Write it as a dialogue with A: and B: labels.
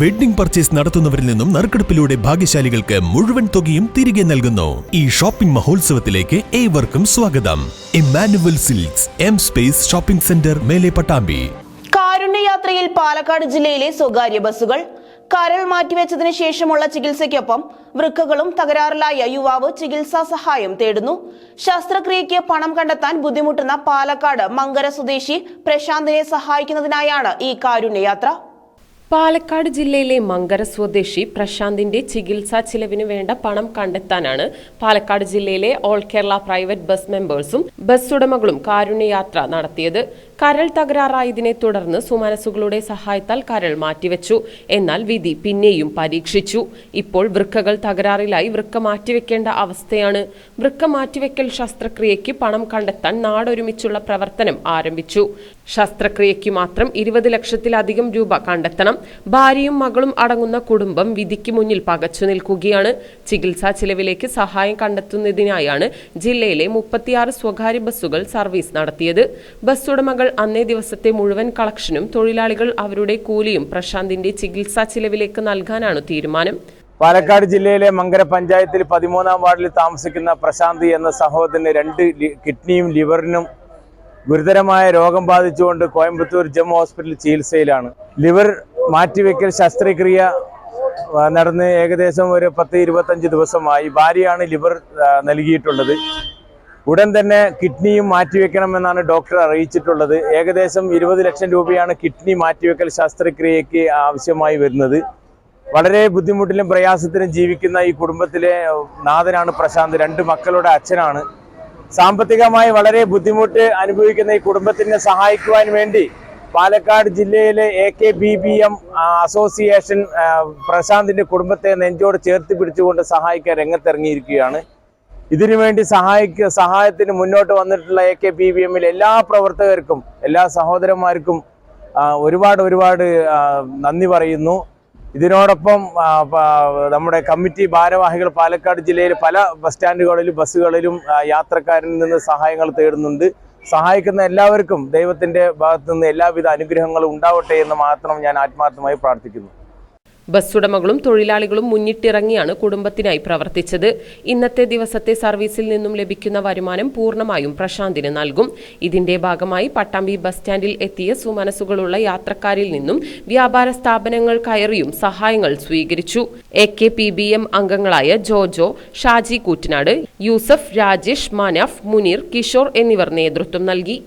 A: Wedding purchase നടത്തുന്നവരിൽ നിന്നും നറുക്കെടുപ്പിലൂടെ ഭാഗ്യശാലികൾക്ക് മുഴുവൻ തുകയും തിരികെ നൽകുന്നു. ഈ ഷോപ്പിംഗ് മഹോത്സവത്തിലേക്ക് ഏവർക്കും സ്വാഗതം. Emmanuel Silks M space shopping centre Mele Pattambi.
B: കാരുണ്യയാത്രയിൽ Palakkad ജില്ലയിലെ സ്വകാര്യ ബസ്സുകൾ. കരൾ മാറ്റിവെച്ചതിന് ശേഷമുള്ള ചികിത്സയ്ക്കൊപ്പം വൃക്കകളും തകരാറിലായ യുവാവ് ചികിത്സാ സഹായം തേടുന്നു. ശസ്ത്രക്രിയയ്ക്ക് പണം കണ്ടെത്താൻ ബുദ്ധിമുട്ടുന്ന പാലക്കാട് മങ്കര സ്വദേശി പ്രശാന്തിനെ സഹായിക്കുന്നതിനായാണ് ഈ കാരുണ്യയാത്ര.
C: പാലക്കാട് ജില്ലയിലെ മങ്കര സ്വദേശി പ്രശാന്തിന്റെ ചികിത്സാ ചിലവിന് വേണ്ട പണം കണ്ടെത്താനാണ് പാലക്കാട് ജില്ലയിലെ ഓൾ കേരള പ്രൈവറ്റ് ബസ് മെമ്പേഴ്സും ബസ് ഉടമകളും കാരുണ്യയാത്ര നടത്തിയത്. കരൾ തകരാറായതിനെ തുടർന്ന് സുമനസുകളുടെ സഹായത്താൽ കരൾ മാറ്റിവെച്ചു. എന്നാൽ വിധി പിന്നെയും പരീക്ഷിച്ചു. ഇപ്പോൾ വൃക്കകൾ തകരാറിലായി വൃക്ക മാറ്റിവെക്കേണ്ട അവസ്ഥയാണ്. വൃക്ക മാറ്റിവെക്കൽ ശസ്ത്രക്രിയയ്ക്ക് പണം കണ്ടെത്താൻ നാടൊരുമിച്ചുള്ള പ്രവർത്തനം ആരംഭിച്ചു. ശസ്ത്രക്രിയയ്ക്ക് മാത്രം ഇരുപത് ലക്ഷത്തിലധികം രൂപ കണ്ടെത്തണം. ഭാര്യയും മകളും അടങ്ങുന്ന കുടുംബം വിധിക്ക് മുന്നിൽ പകച്ചു നിൽക്കുകയാണ്. ചികിത്സാ ചിലവിലേക്ക് സഹായം കണ്ടെത്തുന്നതിനായാണ് ജില്ലയിലെ മുപ്പത്തിയാറ് സ്വകാര്യ ബസ്സുകൾ സർവീസ് നടത്തിയത്. ബസ് ഉടമകൾ അന്നേ ദിവസത്തെ മുഴുവൻ കളക്ഷനും തൊഴിലാളികൾ അവരുടെ കൂലിയും പ്രശാന്തിന്റെ ചികിത്സാ ചിലവിലേക്ക് നൽകാനാണ് തീരുമാനം.
D: പാലക്കാട് ജില്ലയിലെ മങ്കര പഞ്ചായത്തിൽ പതിമൂന്നാം വാർഡിൽ താമസിക്കുന്ന പ്രശാന്തി എന്ന സഹോദരന് രണ്ട് കിഡ്നിയും ലിവറിനും ഗുരുതരമായ രോഗം ബാധിച്ചുകൊണ്ട് കോയമ്പത്തൂർ ജം ഹോസ്പിറ്റലിൽ ചികിത്സയിലാണ്. ലിവർ മാറ്റിവെക്കൽ ശസ്ത്രക്രിയ നടന്ന് ഏകദേശം ഒരു പത്ത് ഇരുപത്തഞ്ച് ദിവസമായി. ഭാര്യയാണ് ലിവർ നൽകിയിട്ടുള്ളത്. ഉടൻ തന്നെ കിഡ്നിയും മാറ്റിവെക്കണമെന്നാണ് ഡോക്ടർ അറിയിച്ചിട്ടുള്ളത്. ഏകദേശം ഇരുപത് ലക്ഷം രൂപയാണ് കിഡ്നി മാറ്റിവെക്കൽ ശസ്ത്രക്രിയയ്ക്ക് ആവശ്യമായി വരുന്നത്. വളരെ ബുദ്ധിമുട്ടിലും പ്രയാസത്തിലും ജീവിക്കുന്ന ഈ കുടുംബത്തിലെ നാഥനാണ് പ്രശാന്ത്. രണ്ട് മക്കളുടെ അച്ഛനാണ്. സാമ്പത്തികമായി വളരെ ബുദ്ധിമുട്ട് അനുഭവിക്കുന്ന ഈ കുടുംബത്തിനെ സഹായിക്കുവാൻ വേണ്ടി പാലക്കാട് ജില്ലയിലെ A K B B M association പ്രശാന്തിന്റെ കുടുംബത്തെ നെഞ്ചോട് ചേർത്ത് പിടിച്ചുകൊണ്ട് സഹായിക്കാൻ രംഗത്തിറങ്ങിയിരിക്കുകയാണ്. ഇതിനുവേണ്ടി സഹായിക്ക സഹായത്തിന് മുന്നോട്ട് വന്നിട്ടുള്ള എ കെ പി ബി എമ്മിൽ എല്ലാ പ്രവർത്തകർക്കും എല്ലാ സഹോദരന്മാർക്കും ഒരുപാട് ഒരുപാട് നന്ദി പറയുന്നു. ഇതിനോടൊപ്പം നമ്മുടെ കമ്മിറ്റി ഭാരവാഹികൾ പാലക്കാട് ജില്ലയിൽ പല ബസ് സ്റ്റാൻഡുകളിലും ബസ്സുകളിലും യാത്രക്കാരിൽ നിന്ന് സഹായങ്ങൾ തേടുന്നുണ്ട്. സഹായിക്കുന്ന എല്ലാവർക്കും ദൈവത്തിന്റെ ഭാഗത്തു നിന്ന് എല്ലാവിധ അനുഗ്രഹങ്ങളും ഉണ്ടാവട്ടെ എന്ന് മാത്രം ഞാൻ ആത്മാർത്ഥമായി പ്രാർത്ഥിക്കുന്നു.
C: ബസ് ഉടമകളും തൊഴിലാളികളും മുന്നിട്ടിറങ്ങിയാണ് കുടുംബത്തിനായി പ്രവർത്തിച്ചത്. ഇന്നത്തെ ദിവസത്തെ സർവീസിൽ നിന്നും ലഭിക്കുന്ന വരുമാനം പൂർണമായും പ്രശാന്തിന് നൽകും. ഇതിന്റെ ഭാഗമായി പട്ടാമ്പി ബസ് സ്റ്റാൻഡിൽ എത്തിയ സുമനസുകളുള്ള യാത്രക്കാരിൽ നിന്നും വ്യാപാര സ്ഥാപനങ്ങൾ കയറിയും സഹായങ്ങൾ സ്വീകരിച്ചു. A K P B M അംഗങ്ങളായ ജോജോ ഷാജി കൂറ്റനാട് യൂസഫ് രാജേഷ് മാനാഫ് മുനീർ കിഷോർ എന്നിവർ നേതൃത്വം നൽകി.